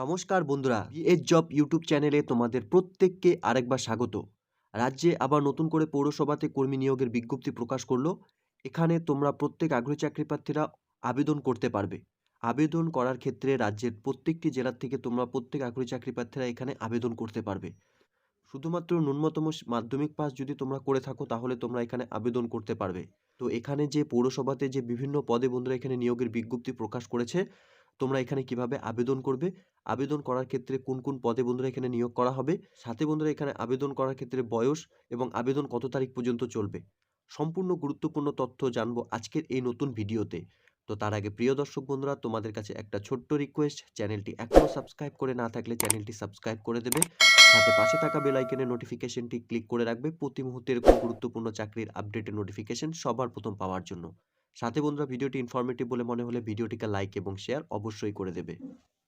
নমস্কার বন্ধুরা, BS job YouTube চ্যানেলে তোমাদের প্রত্যেককে আরেকবার স্বাগত। রাজ্যে আবার নতুন করে পৌরসভাতে কর্মী নিয়োগের বিজ্ঞপ্তি প্রকাশ করল। এখানে তোমরা প্রত্যেক আগ্রহী চাকরি প্রার্থীরা আবেদন করতে পারবে। আবেদন করার ক্ষেত্রে রাজ্যের প্রত্যেকটি জেলার থেকে তোমরা প্রত্যেক আগ্রহী চাকরি প্রার্থীরা এখানে আবেদন করতে পারবে। শুধুমাত্র ন্যূনতম মাধ্যমিক পাস যদি তোমরা করে থাকো, তাহলে তোমরা এখানে আবেদন করতে পারবে। তো এখানে যে পৌরসভাতে যে বিভিন্ন পদে বন্ধুরা এখানে নিয়োগের বিজ্ঞপ্তি প্রকাশ করেছে তোমরা এখানে কীভাবে আবেদন করবে? আবেদন করার ক্ষেত্রে কোন কোন পদে বন্ধুরা এখানে নিয়োগ করা হবে? সাথে বন্ধুরা এখানে আবেদন করার ক্ষেত্রে বয়স এবং আবেদন কত তারিখ পর্যন্ত চলবে? সম্পূর্ণ গুরুত্বপূর্ণ তথ্য জানব আজকের এই নতুন ভিডিওতে। তো তার আগে প্রিয় দর্শক বন্ধুরা, তোমাদের কাছে একটা ছোট্ট রিকোয়েস্ট চ্যানেলটি এখনও সাবস্ক্রাইব করে না থাকলে চ্যানেলটি সাবস্ক্রাইব করে দেবে। সাথে পাশে থাকা বেল আইকনের নোটিফিকেশনটি ক্লিক করে রাখবে। প্রতি মুহূর্তে এরকম গুরুত্বপূর্ণ চাকরির আপডেটের নোটিফিকেশন সবার প্রথম পাওয়ার জন্য। সাথে বন্ধুরা ভিডিওটি ইনফরমেটিভ বলে মনে হলে ভিডিওটিকে লাইক এবং শেয়ার অবশ্যই করে দেবে।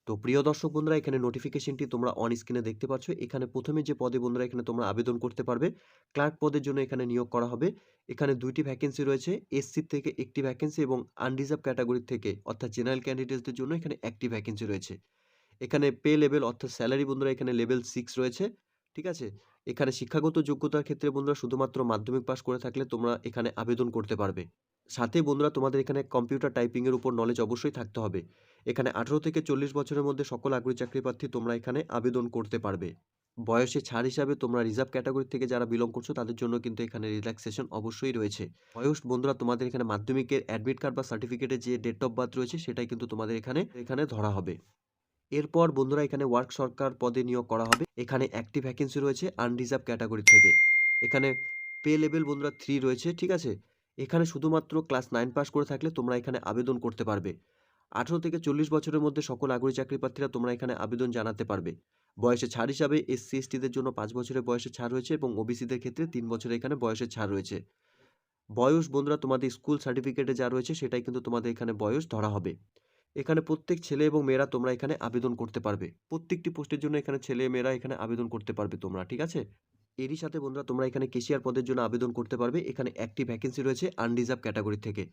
তো প্রিয় দর্শক বন্ধুরা, এখানে নোটিফিকেশনটি তোমরা অন স্ক্রিনে দেখতে পাচ্ছ। এখানে প্রথমে যে পদে বন্ধুরা এখানে তোমরা আবেদন করতে পারবে ক্লার্ক পদের জন্য এখানে নিয়োগ করা হবে। এখানে দুইটি ভ্যাকেন্সি রয়েছে এসসি থেকে একটি ভ্যাকেন্সি এবং আনরিজার্ভ ক্যাটাগরি থেকে, অর্থাৎ জেনারেল ক্যান্ডিডেটসদের জন্য এখানে একটি ভ্যাকেন্সি রয়েছে। এখানে পে লেভেল অর্থাৎ স্যালারি বন্ধুরা এখানে লেভেল সিক্স রয়েছে, ঠিক আছে? এখানে শিক্ষাগত যোগ্যতার ক্ষেত্রে বন্ধুরা শুধুমাত্র মাধ্যমিক পাস করে থাকলে তোমরা এখানে আবেদন করতে পারবে। সাথে বন্ধুরা তোমাদের এখানে কম্পিউটার টাইপিংয়ের উপর নলেজ অবশ্যই থাকতে হবে। এখানে আঠেরো থেকে চল্লিশ বছরের মধ্যে সকল আগ্রহী চাকরি প্রার্থী তোমরা এখানে আবেদন করতে পারবে। বয়সে ছাড় হিসাবে তোমরা রিজার্ভ ক্যাটাগরি থেকে যারা বিলং করছ, তাদের জন্য কিন্তু এখানে রিল্যাক্সেশন অবশ্যই রয়েছে। বয়স, বন্ধুরা, তোমাদের এখানে মাধ্যমিকের অ্যাডমিট কার্ড বা সার্টিফিকেটে যে ডেট অফ বার্থ রয়েছে, সেটাই কিন্তু তোমাদের এখানে এখানে ধরা হবে। এরপর বন্ধুরা, এখানে ওয়ার্ক সরকার পদে নিয়োগ করা হবে। এখানে একটি ভ্যাকেন্সি রয়েছে আনরিজার্ভ ক্যাটাগরি থেকে। এখানে পে লেভেল বন্ধুরা থ্রি রয়েছে, ঠিক আছে? এখানে শুধুমাত্র ক্লাস নাইন পাস করে থাকলে তোমরা এখানে আবেদন করতে পারবে। আঠেরো থেকে চল্লিশ বছরের মধ্যে সকল আগ্রহী চাকরি প্রার্থীরা তোমরা এখানে আবেদন জানাতে পারবে। বয়সে ছাড় হিসাবে এসসি এসটিদের জন্য পাঁচ বছরের বয়সে ছাড় রয়েছে এবং ওবিসিদের ক্ষেত্রে তিন বছরের এখানে বয়সের ছাড় রয়েছে। বয়স বন্ধুরা, তোমাদের স্কুল সার্টিফিকেটে যা রয়েছে সেটাই কিন্তু তোমাদের এখানে বয়স ধরা হবে। এখানে প্রত্যেক ছেলে এবং মেয়েরা তোমরা এখানে আবেদন করতে পারবে। প্রত্যেকটি পোস্টের জন্য এখানে ছেলে মেয়েরা এখানে আবেদন করতে পারবে তোমরা, ঠিক আছে? এরই সাথে বন্ধুরা, তোমরা এখানে কেশিয়ার পদের জন্য আবেদন করতে পারবে। এখানে একটি ভ্যাকেন্সি রয়েছে আনরিজার্ভ ক্যাটাগরি থেকে।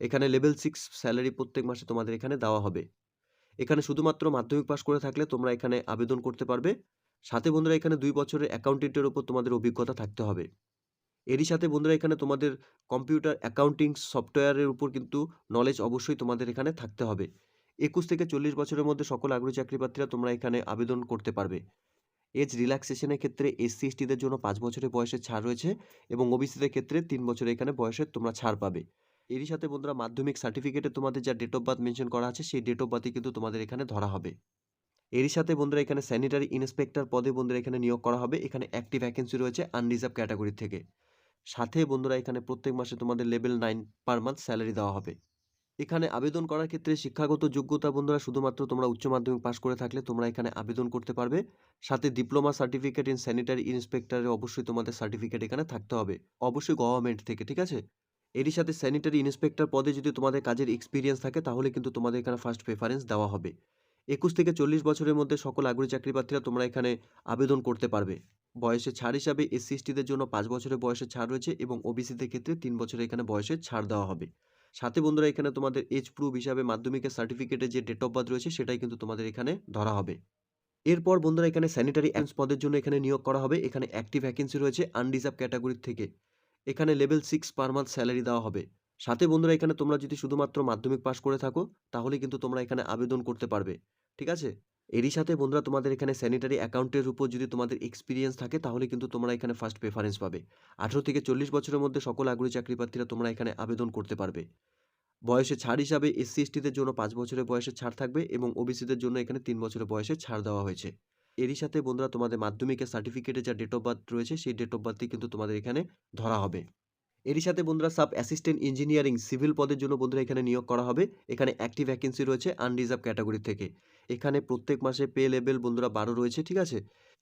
এখানে লেভেল সিক্স স্যালারি প্রত্যেক মাসে তোমাদের এখানে দেওয়া হবে। এখানে শুধুমাত্র মাধ্যমিক পাস করে থাকলে তোমরা এখানে আবেদন করতে পারবে। সাথে বন্ধুরা, এখানে দুই বছরের অ্যাকাউন্টেন্টের উপর তোমাদের অভিজ্ঞতা থাকতে হবে। এরই সাথে বন্ধুরা, এখানে তোমাদের কম্পিউটার অ্যাকাউন্টিং সফটওয়্যারের উপর কিন্তু নলেজ অবশ্যই তোমাদের এখানে থাকতে হবে। একুশ থেকে চল্লিশ বছরের মধ্যে সকল আগ্রহী চাকরি প্রার্থীরা তোমরা এখানে আবেদন করতে পারবে। এজ রিল্যাক্সেশনের ক্ষেত্রে এসসি এসটিদের জন্য পাঁচ বছরের বয়সের ছাড় রয়েছে এবং ওবিসিদের ক্ষেত্রে তিন বছরের এখানে বয়সের তোমরা ছাড় পাবে। এরই সাথে বন্ধুরা মাধ্যমিক সার্টিফিকেটে তোমাদের যা ডেট অফ বার্থ মেনশন করা আছে, সেই ডেট অফ বার্থই কিন্তু তোমাদের এখানে ধরা হবে। এরই সাথে বন্ধুরা এখানে স্যানিটারি ইন্সপেক্টর পদে বন্ধুরা এখানে নিয়োগ করা হবে। এখানে একটি ভ্যাকেন্সি রয়েছে আনরিজার্ভ ক্যাটাগরি থেকে। সাথে বন্ধুরা এখানে প্রত্যেক মাসে তোমাদের level nine per month salary দেওয়া হবে। এখানে আবেদন করার ক্ষেত্রে শিক্ষাগত যোগ্যতা বন্ধুরা, শুধুমাত্র তোমরা উচ্চ মাধ্যমিক পাস করে থাকলে তোমরা এখানে আবেদন করতে পারবে। সাথে ডিপ্লোমা সার্টিফিকেট ইন স্যানিটারি ইন্সপেক্টরে অবশ্যই তোমাদের সার্টিফিকেট এখানে থাকতে হবে। অবশ্যই গভর্নমেন্ট থেকে, ঠিক আছে? এরই সাথে স্যানিটারি ইন্সপেক্টর পদে যদি তোমাদের কাজের এক্সপিরিয়েন্স থাকে, তাহলে কিন্তু তোমাদের এখানে ফার্স্ট প্রেফারেন্স দেওয়া হবে। একুশ থেকে চল্লিশ বছরের মধ্যে সকল আগ্রহী চাকরি প্রার্থীরা তোমরা এখানে আবেদন করতে পারবে। বয়সে ছাড় হিসাবে এসসি এসটিদের জন্য পাঁচ বছরের বয়সের ছাড় রয়েছে এবং ওবিসিদের ক্ষেত্রে তিন বছরের এখানে বয়সের ছাড় দেওয়া হবে। সাথে বন্ধুরা এখানে তোমাদের এজ প্রুফ হিসাবে মাধ্যমিকের সার্টিফিকেটে যে ডেট অফ বার্থ রয়েছে, সেটাই কিন্তু তোমাদের এখানে ধরা হবে। এরপর বন্ধুরা এখানে স্যানিটারি অ্যান্স পদের জন্য এখানে নিয়োগ করা হবে। এখানে একটি ভ্যাকেন্সি রয়েছে আনরিজার্ভ ক্যাটাগরির থেকে। এখানে level six per month salary দেওয়া হবে। সাথে বন্ধুরা এখানে তোমরা যদি শুধুমাত্র মাধ্যমিক পাস করে থাকো তাহলে কিন্তু তোমরা এখানে আবেদন করতে পারবে। ঠিক আছে? এরই সাথে বন্ধুরা তোমাদের এখানে স্যানিটারি অ্যাকাউন্টের উপর যদি তোমাদের এক্সপিরিয়েন্স থাকে, তাহলে কিন্তু তোমরা এখানে ফার্স্ট প্রেফারেন্স পাবে। আঠেরো থেকে চল্লিশ বছরের মধ্যে সকল আগ্রহী চাকরি প্রার্থীরা তোমরা এখানে আবেদন করতে পারবে। বয়সে ছাড় হিসাবে এসসি এসটিদের জন্য পাঁচ বছরের বয়সের ছাড় থাকবে এবং ওবিসিদের জন্য এখানে তিন বছরের বয়সে ছাড় দেওয়া হয়েছে। এরই সাথে বন্ধুরা তোমাদের মাধ্যমিকের সার্টিফিকেটে যা ডেট অফ বার্থ রয়েছে, সেই ডেট অফ বার্থই কিন্তু তোমাদের এখানে ধরা হবে। এরই সাথে বন্ধুরা সাব অ্যাসিস্ট্যান্ট ইঞ্জিনিয়ারিং সিভিল পদের জন্য বন্ধুরা এখানে নিয়োগ করা হবে। এখানে একটি ভ্যাকেন্সি রয়েছে আনরিজার্ভ ক্যাটাগরি থেকে। এখানে প্রত্যেক মাসে পে লেভেল বন্ধুরা বারো রয়েছে, ঠিক আছে?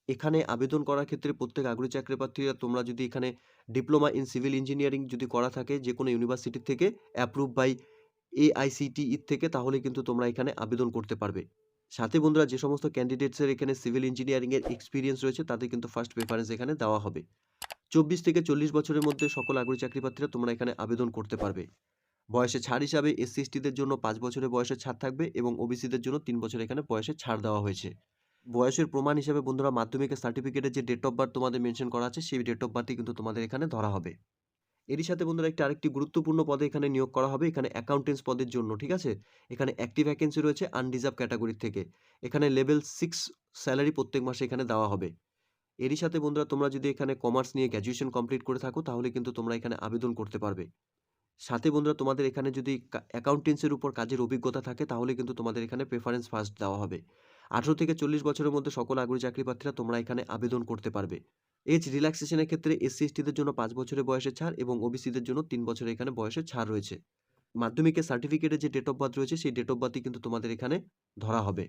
এখানে আবেদন করার ক্ষেত্রে প্রত্যেক আগ্রহী চাকরি প্রার্থীরা তোমরা যদি এখানে ডিপ্লোমা ইন সিভিল ইঞ্জিনিয়ারিং যদি করা থাকে যে কোনো ইউনিভার্সিটি থেকে অ্যাপ্রুভ বাই এআইসিটিই থেকে, তাহলে কিন্তু তোমরা এখানে আবেদন করতে পারবে। সাথে বন্ধুরা যে সমস্ত ক্যান্ডিডেটসের এখানে সিভিল ইঞ্জিনিয়ারিংয়ের এক্সপিরিয়েন্স রয়েছে, তাদের কিন্তু ফার্স্ট প্রেফারেন্স এখানে দেওয়া হবে। চব্বিশ থেকে চল্লিশ বছরের মধ্যে সকল আগ্রহী চাকরি প্রার্থীরা তোমরা এখানে আবেদন করতে পারবে। বয়সে ছাড় হিসাবে এসসি এসটিদের জন্য পাঁচ বছরের বয়সের ছাড় থাকবে এবং ওবিসিদের জন্য তিন বছর এখানে বয়সের ছাড় দেওয়া হয়েছে। বয়সের প্রমাণ হিসাবে বন্ধুরা মাধ্যমিকের সার্টিফিকেটের যে ডেট অফ বার্থ তোমাদের মেনশন করা আছে, সেই ডেট অফ বার্থই কিন্তু তোমাদের এখানে ধরা হবে। এরই সাথে বন্ধুরা একটি আরেকটি গুরুত্বপূর্ণ পদে এখানে নিয়োগ করা হবে, এখানে অ্যাকাউন্টেন্স পদের জন্য, ঠিক আছে? এখানে একটি ভ্যাকেন্সি রয়েছে আনরিজার্ভ ক্যাটাগরির থেকে। এখানে লেভেল সিক্স স্যালারি প্রত্যেক মাসে এখানে দেওয়া হবে। এরই সাথে বন্ধুরা তোমরা যদি এখানে কমার্স নিয়ে গ্র্যাজুয়েশন কমপ্লিট করে থাকো, তাহলে কিন্তু তোমরা এখানে আবেদন করতে পারবে। সাথে বন্ধুরা তোমাদের এখানে যদি অ্যাকাউন্টেন্সের উপর কাজের অভিজ্ঞতা থাকে, তাহলে কিন্তু তোমাদের এখানে প্রেফারেন্স ফার্স্ট দেওয়া হবে। আঠেরো থেকে চল্লিশ বছরের মধ্যে সকল আগ্রহী চাকরি প্রার্থীরা তোমরা এখানে আবেদন করতে পারবে। এজ রিল্যাক্সেশনের ক্ষেত্রে এসসি এসটিদের জন্য পাঁচ বছরের বয়সের ছাড় এবং ওবিসিদের জন্য তিন বছরের এখানে বয়সের ছাড় রয়েছে। মাধ্যমিকের সার্টিফিকেটের যে ডেট অফ বার্থ রয়েছে, সেই ডেট অফ বার্থই কিন্তু তোমাদের এখানে ধরা হবে।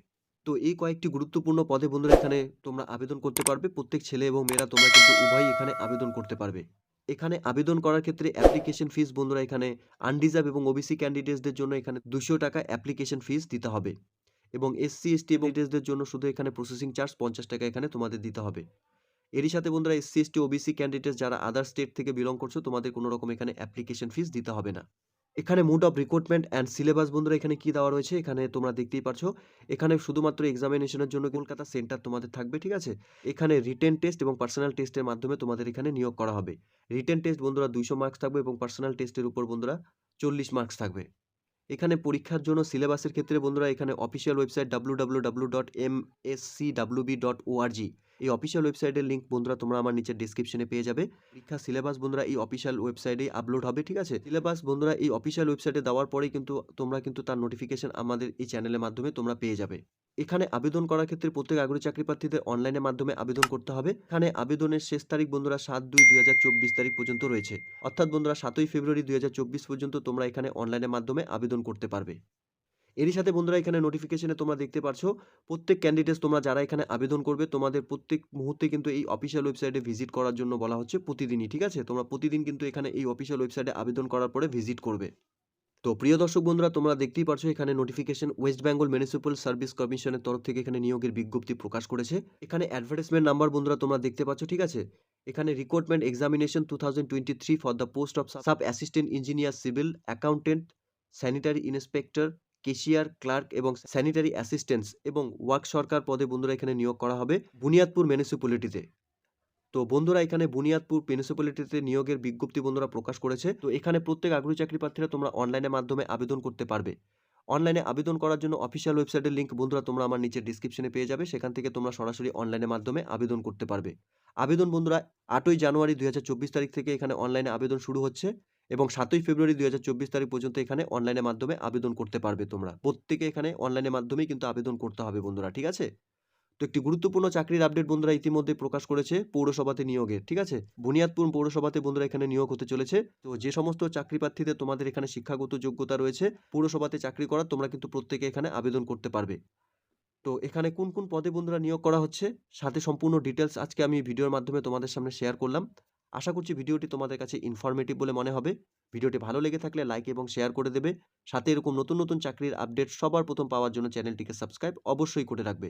তো এই কয়েকটি গুরুত্বপূর্ণ পদে বন্ধুরা এখানে তোমরা আবেদন করতে পারবে। প্রত্যেক ছেলে এবং মেয়েরা তোমরা কিন্তু উভয়ই এখানে আবেদন করতে পারবে। এখানে আবেদন করার ক্ষেত্রে অ্যাপ্লিকেশন ফিস বন্ধুরা এখানে আনডিজার্ভ এবং ওবিসি ক্যান্ডিডেটসদের জন্য এখানে দুশো টাকা অ্যাপ্লিকেশন ফিস দিতে হবে এবং এসসি এসটি এবং দের জন্য শুধু এখানে প্রসেসিং চার্জ পঞ্চাশ টাকা এখানে তোমাদের দিতে হবে। এরই সাথে বন্ধুরা এসসি এসটি ওবিসি ক্যান্ডিডেট যারা আদার স্টেট থেকে বিলং করছ তোমাদের কোনো রকম এখানে অ্যাপ্লিকেশন ফিস দিতে হবে না। এখানে mode of recruitment and syllabus বন্ধুরা, এখানে কি দেওয়া রয়েছে? এখানে তোমরা দেখতেই পারছ। এখানে শুধুমাত্র এক্সামিনেশনের জন্য কলকাতা সেন্টার তোমাদের থাকবে, ঠিক আছে? এখানে রিটেন টেস্ট এবং পার্সোনাল টেস্টের মাধ্যমে তোমাদের এখানে নিয়োগ করা হবে। রিটেন টেস্ট বন্ধুরা, দুইশো মার্কস থাকবে এবং পার্সোনাল টেস্টের উপর বন্ধুরা, চল্লিশ মার্কস থাকবে। এখানে পরীক্ষার জন্য সিলেবাসের ক্ষেত্রে বন্ধুরা এখানে official website W W W dot M S C WB dot ORG এই অফিসিয়াল ওয়েবসাইটের লিঙ্ক বন্ধুরা তোমরা আমার নিচের ডিসক্রিপশনে পেয়ে যাবে। পরীক্ষা সিলেবাস বন্ধুরা এই অফিসিয়াল ওয়েবসাইটেই আপলোড হবে, ঠিক আছে? সিলেবাস বন্ধুরা এই অফিসিয়াল ওয়েবসাইটে দেওয়ার পরেই কিন্তু তোমরা কিন্তু তার নোটিফিকেশন আমাদের এই চ্যানেলের মাধ্যমে তোমরা পেয়ে যাবে। এখানে আবেদন করার ক্ষেত্রে প্রত্যেক আগ্রহী চাকরি প্রার্থীদের অনলাইনের মাধ্যমে আবেদন করতে হবে। এখানে আবেদনের শেষ তারিখ বন্ধুরা সাত দুই দুই তারিখ পর্যন্ত রয়েছে। অর্থাৎ বন্ধুরা সাতই ফেব্রুয়ারি দুই হাজার চব্বিশ পর্যন্ত তোমরা এখানে অনলাইনের মাধ্যমে আবেদন করতে পারবে। এরই সাথে বন্ধুরা এখানে নোটিফিকেশনে তোমরা দেখতে পাচ্ছ প্রত্যেক ক্যান্ডিডেটস তোমরা যারা এখানে আবেদন করবে, তোমাদের প্রত্যেক মুহূর্তে কিন্তু এই অফিসিয়াল ওয়েবসাইটে ভিজিট করার জন্য বলা হচ্ছে প্রতিদিনই, ঠিক আছে? তোমরা প্রতিদিন কিন্তু এখানে এই অফিসিয়াল ওয়েবসাইটে আবেদন করার পরে ভিজিট করবে। তো প্রিয় দর্শক বন্ধুরা, তোমরা দেখতেই পারছ এখানে notification West Bengal municipal service কমিশনের তরফ থেকে এখানে নিয়োগের বিজ্ঞপ্তি প্রকাশ করেছে। এখানে অ্যাডভার্টাইজমেন্ট নাম্বার বন্ধুরা, তোমরা দেখতে পাচ্ছ, ঠিক আছে? এখানে recruitment examination two thousand twenty three for the post of sub assistant engineer civil accountant sanitary inspector cashier clerk এবং স্যানিটারি অ্যাসিস্ট্যান্স এবং ওয়ার্ক সরকার পদে বন্ধুরা এখানে নিয়োগ করা হবে বুনিয়াদপুর মিউনিসিপ্যালিটিতে তো বন্ধুরা, এখানে বুনিয়াদপুর মিউনিসিপ্যালিটিতে নিয়োগের বিজ্ঞপ্তি বন্ধুরা প্রকাশ করেছে। তো এখানে প্রত্যেক আগ্রহী চাকরি প্রার্থীরা তোমরা অনলাইনের মাধ্যমে আবেদন করতে পারবে। অনলাইনে আবেদন করার জন্য অফিসিয়াল ওয়েবসাইটের লিঙ্ক বন্ধুরা তোমরা আমার নিচের ডিসক্রিপশনে পেয়ে যাবে। সেখান থেকে তোমরা সরাসরি অনলাইনের মাধ্যমে আবেদন করতে পারবে। আবেদন বন্ধুরা, আটই জানুয়ারি দুই হাজার চব্বিশ তারিখ থেকে এখানে অনলাইনে আবেদন শুরু হচ্ছে এবং সাতই ফেব্রুয়ারি দুই হাজার চব্বিশ তারিখ পর্যন্ত এখানে অনলাইনের মাধ্যমে আবেদন করতে পারবে তোমরা। প্রত্যেকে এখানে অনলাইনের মাধ্যমেই কিন্তু আবেদন করতে হবে বন্ধুরা, ঠিক আছে? তো একটি গুরুত্বপূর্ণ চাকরির আপডেট বন্ধুরা ইতিমধ্যে প্রকাশ করেছে পৌরসভাতে নিয়োগের ঠিক আছে? বুনিয়াদপুর পৌরসভাতে বন্ধুরা এখানে নিয়োগ হতে চলেছে। তো যে সমস্ত চাকরি প্রার্থীদের তোমাদের এখানে শিক্ষাগত যোগ্যতা রয়েছে, পৌরসভাতে চাকরি করার তোমরা কিন্তু প্রত্যেকে এখানে আবেদন করতে পারবে। তো এখানে কোন কোন পদে বন্ধুরা নিয়োগ করা হচ্ছে, সাথে সম্পূর্ণ ডিটেলস আজকে আমি ভিডিওর মাধ্যমে তোমাদের সামনে শেয়ার করলাম। আশা করছি ভিডিওটি তোমাদের কাছে ইনফরমেটিভ বলে মনে হবে। ভিডিওটি ভালো লেগে থাকলে লাইক এবং শেয়ার করে দেবে। সাথে এরকম নতুন নতুন চাকরির আপডেট সবার প্রথম পাওয়ার জন্য চ্যানেলটিকে সাবস্ক্রাইব অবশ্যই করে রাখবে।